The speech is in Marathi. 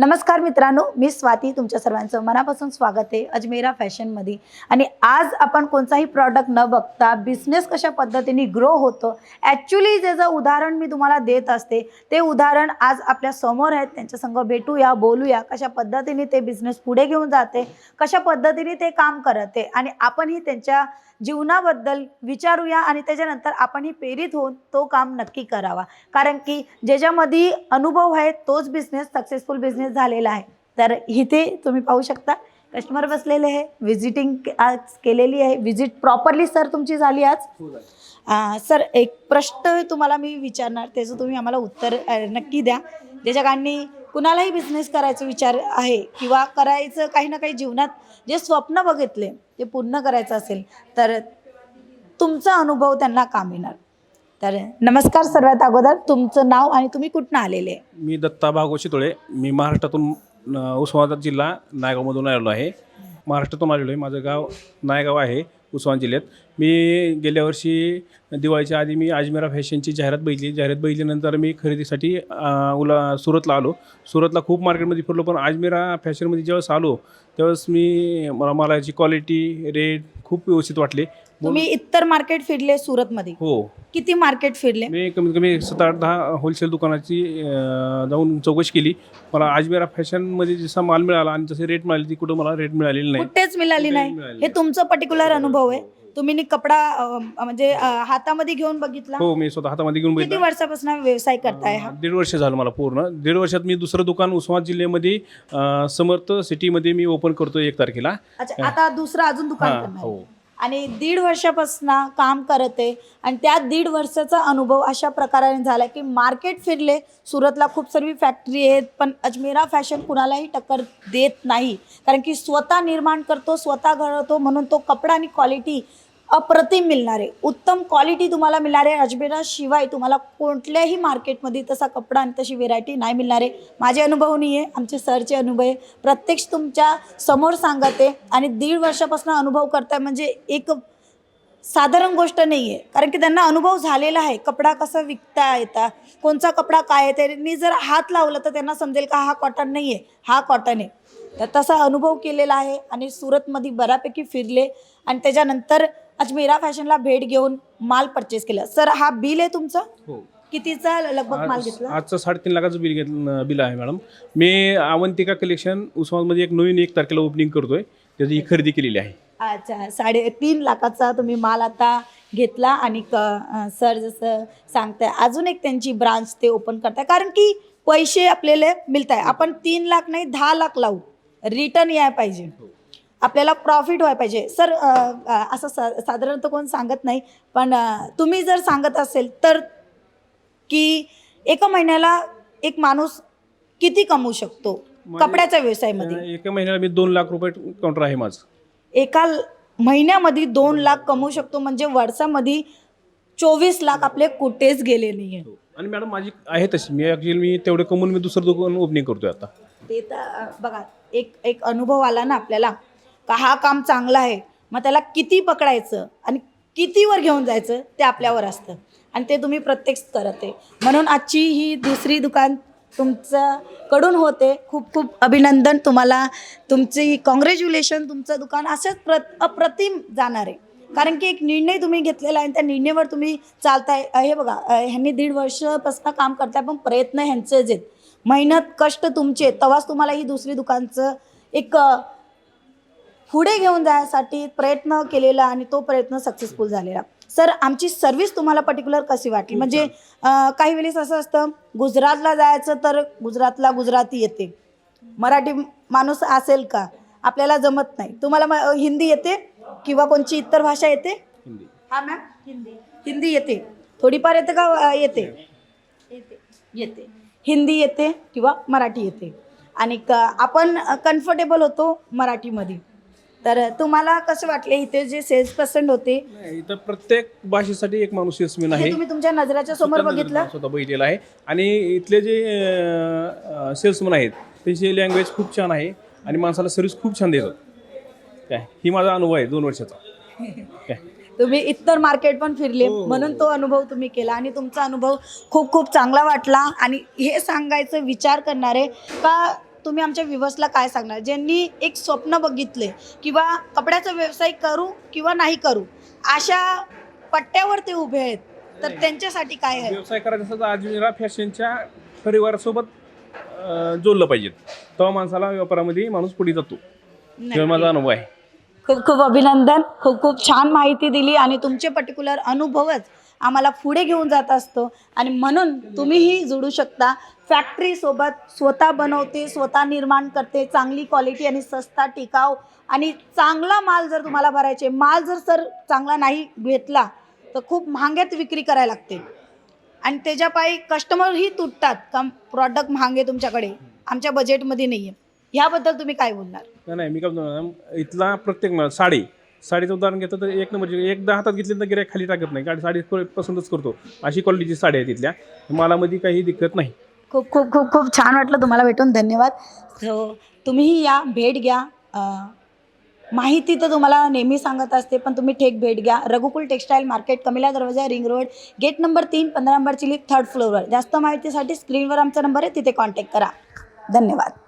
नमस्कार मित्रांनो मी स्वाती. तुमच्या सर्वांचं मनापासून स्वागत आहे अजमेरा फॅशनमध्ये. आणि आज आपण कोणताही प्रॉडक्ट न बघता बिझनेस कशा पद्धतीने ग्रो होतो ॲक्च्युली ज्याचं उदाहरण मी तुम्हाला देत असते ते उदाहरण आज आपल्यासमोर आहेत. त्यांच्या संग भेटूया बोलूया कशा पद्धतीने ते बिझनेस पुढे घेऊन जाते कशा पद्धतीने ते काम करते आणि आपणही त्यांच्या जीवनाबद्दल विचारूया आणि त्याच्यानंतर आपणही प्रेरित होऊन तो काम नक्की करावा. कारण की ज्याच्यामध्ये अनुभव आहे तोच बिझनेस सक्सेसफुल बिझनेस झालेला आहे. तर इथे तुम्ही पाहू शकता कस्टमर बसलेले आहे व्हिजिटिंग आज केलेली आहे. व्हिजिट प्रॉपरली सर तुमची झाली आज. सर एक प्रश्न तुम्हाला मी विचारणार त्याचं तुम्ही आम्हाला उत्तर नक्की द्या. ज्याच्या कारणी कुणालाही बिझनेस करायचा विचार आहे किंवा करायचं काही ना काही जीवनात जे स्वप्न बघितले ते पूर्ण करायचं असेल तर तुमचा अनुभव त्यांना काम येणार तर नमस्कार सर्वात अगोदर तुमचं नाव आणि तुम्ही कुठनं आलेले? मी दत्ता भागवत शितोळे. मी महाराष्ट्रातून अ, उस्मानाबाद जिल्हा नायगावमधून आलेलो आहे. महाराष्ट्रातून आलेलो आहे. माझं गाव नायगाव आहे उस्मानाबाद जिल्ह्यात. मी गेल्या वर्षी दिवाळीच्या आधी मी अजमेरा फॅशनची जाहिरात बघितली. जाहिरात बघितल्यानंतर मी खरेदीसाठी अ, उला सुरतला आलो. सुरतला खूप मार्केटमध्ये फिरलो पण अजमेरा फॅशनमध्ये ज्यावेळेस आलो त्यावेळेस मी मला मला याची क्वालिटी रेट खूप व्यवस्थित वाटले. तुम्ही इतर मार्केट फिरले सुरतमध्ये? हो. किती मार्केट फिरले? मी कमीत कमी सात आठ दहा होलसेल दुकानाची अं, जाऊन चौकशी केली. मला अजमेरा फॅशनमध्ये जसा माल मिळाला आणि जसे रेट मिळाले ती कुठं मला रेट मिळालेली नाही. कुठेच मिळाली कुठेही नाही. मिळाली हे नाही. तुमचं पर्टिक्युलर अनुभव आहे. तुम्ही नी कपडा अं, म्हणजे अं, हातामध्ये घेऊन बघितला? हो मी स्वतः हातामध्ये घेऊन किती बघितलं. वर्षापासून व्यवसाय करताय हा? दीड वर्ष झालं मला पूर्ण. दीड वर्षात मी दुसरं दुकान उस्मानाबाद जिल्ह्यामध्ये अं, समर्थ सिटीमध्ये मी ओपन करतो एक तारखेला. अच्छा आता दुसरं अजून दुकान हां करणार हो. आणि दीड वर्षापासून काम करत आहे आणि त्या दीड वर्षाचा अनुभव अशा प्रकाराने झाला की मार्केट फिरले. सुरतला खूप सर्व फॅक्टरी आहेत पण अजमेरा फॅशन कुणालाही टक्कर देत नाही. कारण की स्वतः निर्माण करतो स्वतः घडवतो म्हणून तो कपडा आणि क्वालिटी अप्रतिम मिळणार. आहे उत्तम क्वालिटी तुम्हाला मिळणार आहे अजमेरा शिवाय तुम्हाला कोणत्याही मार्केटमध्ये तसा कपडा आणि तशी व्हेरायटी नाही मिळणार. आहे माझे अनुभव नाही आहे आमचे सरचे अनुभव आहे. प्रत्यक्ष तुमच्यासमोर सांगते आणि दीड वर्षापासून अनुभव करताय म्हणजे एक साधारण गोष्ट नाही आहे कारण की त्यांना अनुभव झालेला आहे कपडा कसा विकता येता कोणचा कपडा काय आहे त्यांनी जर हात लावलं तर त्यांना समजेल का हा कॉटन नाही आहे हा कॉटन आहे. तर तसा अनुभव केलेला आहे आणि सुरतमध्ये बऱ्यापैकी फिरले आणि त्याच्यानंतर अजमेरा फॅशनला भेट घेऊन माल परचेस केला. सर हा बिल आहे तुमचं? हो. कितीचा लगभग माल आज- घेतला? आजचं साडेतीन लाखाचं बिल घेतलं बिल आहे मॅडम मी अवंतिका कलेक्शन उस्मानाबादमध्ये एक नवीन एक तारखेला ओपनिंग करतोय. त्याची ही खरेदी केलेली आहे. अच्छा साडेतीन लाखाचा तुम्ही माल आता घेतला आणि क अं, सर जसं सांगताय अजून एक त्यांची ब्रांच ते ओपन करताय. कारण की पैसे आपल्याला मिळत आहे आपण तीन लाख नाही दहा लाख लावू. रिटर्न याय पाहिजे. आपल्याला प्रॉफिट व्हायला पाहिजे. सर असं सा साधारणतः कोण सांगत नाही पण तुम्ही जर सांगत असेल तर की एका महिन्याला एक माणूस किती कमवू शकतो? माझे- कपड्याच्या व्यवसायामध्ये. एका महिन्याला मी दोन लाख रुपये काउंटर आहे माझं. एका महिन्यामध्ये दोन लाख कमवू शकतो म्हणजे वर्षामध्ये चोवीस लाख आपले कुठेच गेले नाही आणि मॅडम माझी आहे तशी. मी ॲक्च्युअली मी तेवढे कमवून मी दुसरं दुकान ओपनिंग करतोय आता. ते तर बघा एक एक अनुभव आला ना आपल्याला. का हा काम चांगला आहे? मग त्याला किती पकडायचं आणि कितीवर घेऊन जायचं ते आपल्यावर असतं. आणि ते तुम्ही प्रत्यक्ष करत. आहे म्हणून आजची ही दुसरी दुकान तुमचं कडून होते. खूप खूप अभिनंदन तुम्हाला. तुमची कॉंग्रॅच्युलेशन तुमचं दुकान असंच प्र अप्रतिम जाणार आहे. कारण की एक निर्णय तुम्ही घेतलेला आहे आणि त्या निर्णयावर तुम्ही चालताय. हे बघा ह्यांनी दीड वर्षापासून काम करताय. पण प्रयत्न ह्यांचेच आहेत. मेहनत कष्ट तुमचे आहेत. तेव्हाच तुम्हाला ही दुसरी दुकानचं एक पुढे घेऊन जाण्यासाठी प्रयत्न केलेला आणि तो प्रयत्न सक्सेसफुल झालेला. सर आमची सर्व्हिस तुम्हाला पर्टिक्युलर कशी वाटली? म्हणजे काही वेळेस असं असतं गुजरातला जायचं तर गुजरातला गुजराती येते. मराठी माणूस असेल का? आपल्याला जमत नाही. तुम्हाला हिंदी येते किंवा कोणची इतर भाषा येते? हा मॅम हिंदी हिंदी येते. थोडीफार येते का? येते. येते. येते. हिंदी येते किंवा मराठी येते. आणि क आपण कम्फर्टेबल होतो मराठीमध्ये. तर तुम्हाला कसं वाटले इथे जे सेल्स पर्सन होते? नाही इथं प्रत्येक भाषेसाठी एक माणूस यशस्वीन हे आहे. तुम्ही तुमच्या नजराच्या समोर बघितलं? स्वतः बघितलेला आहे. आणि इथले जे सेल्समन आहेत त्यांची लँग्वेज खूप छान आहे आणि माणसाला सर्व्हिस खूप छान देतात. काय? ही माझा अनुभव आहे दोन वर्षाचा. काय? तुम्ही इतर मार्केट पण फिरले म्हणून तो अनुभव तुम्ही केला आणि तुमचा अनुभव खूप खूप चांगला वाटला. आणि हे सांगायचं विचार करणारे का तुम्ही आमच्या व्ह्युअर्सला काय सांगणार? ज्यांनी एक स्वप्न बघितले किंवा कपड्याचा व्यवसाय करू किंवा नाही करू अशा पट्ट्यावर ते उभे आहेत. तर त्यांच्यासाठी काय आहे? व्यवसाय करायचा तर अजमेरा फॅशनच्या परिवारासोबत अं, जोडलं पाहिजे. तेव्हा माणसाला व्यापारामध्ये माणूस पुढे जातो. हे माझा अनुभव आहे. खूप खूप अभिनंदन खूप खूप छान माहिती दिली आणि तुमचे पर्टिक्युलर अनुभवच आम्हाला पुढे घेऊन जात असतो. आणि म्हणून तुम्हीही जोडू शकता. फॅक्टरीसोबत स्वतः बनवते स्वतः निर्माण करते चांगली क्वालिटी आणि सस्ता टिकाव आणि चांगला माल जर तुम्हाला भरायचे माल जर सर चांगला नाही घेतला तर खूप महाग्यात विक्री करायला लागते. आणि त्याच्यापायी कस्टमरही तुटतात का प्रॉडक्ट महागे तुमच्याकडे आमच्या बजेटमध्ये नाही आहे ह्याबद्दल तुम्ही काय बोलणार? नाही, नाही मी काय म्हणतो इथला प्रत्येक माल साडी साडीचं उदाहरण घेतलं तर एक नंबरची एकदा हातात घेतली तर गिऱ्हाईक खाली टाकत नाही. कारण साडी पसंतच करतो. अशी क्वालिटीची साडी आहे तिथल्या मालामध्ये काही दिक्कत नाही. खूप खूप खूप खूप छान वाटलं तुम्हाला भेटून. धन्यवाद. सो तुम्हीही या भेट घ्या. माहिती तर तुम्हाला नेहमी सांगत असते पण तुम्ही ठेक भेट घ्या. रघुकुल टेक्स्टाईल मार्केट कमिला दरवाजा रिंग रोड गेट नंबर तीन पंधरा नंबरची लिफ्ट थर्ड फ्लोअरवर जास्त माहितीसाठी स्क्रीनवर आमचा नंबर आहे तिथे कॉन्टॅक्ट करा. धन्यवाद.